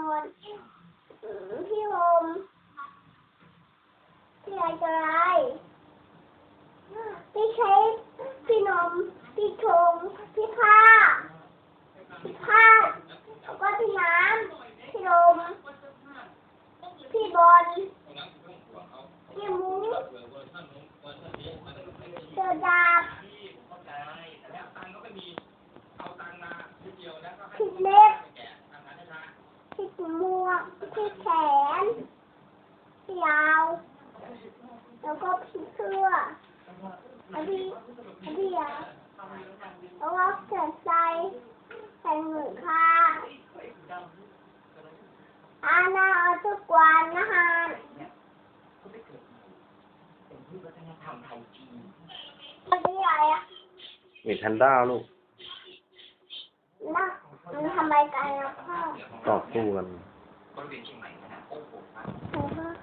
อนอืมพี่โฮมพี่อะไรจะไรพี่เชฟพี่นม พี่ชงพี่ผ้าพี่ผ้าแล้วก็พี่น้ำพี่ลม พี่บอลพี่มุ้งเจอดาบพี่เล็บพี่ม่ วงพี่แขนพี่ยาว แล้วก็พี่เสื้อแล้วพี่แล้วพี่ยาวแล้วก็เสือใส่ใส่หมือค่ะอาณาเอาทุกวันนะคะเป็นที่วัฒนธรรมไทยจีนวันนี้อะไรอะเห็นแพนด้าลูก นะมันทำไมกันนะพ่อ ต่อสู้กัน บริเวณเชียงใหม่นะโอ้โหมาก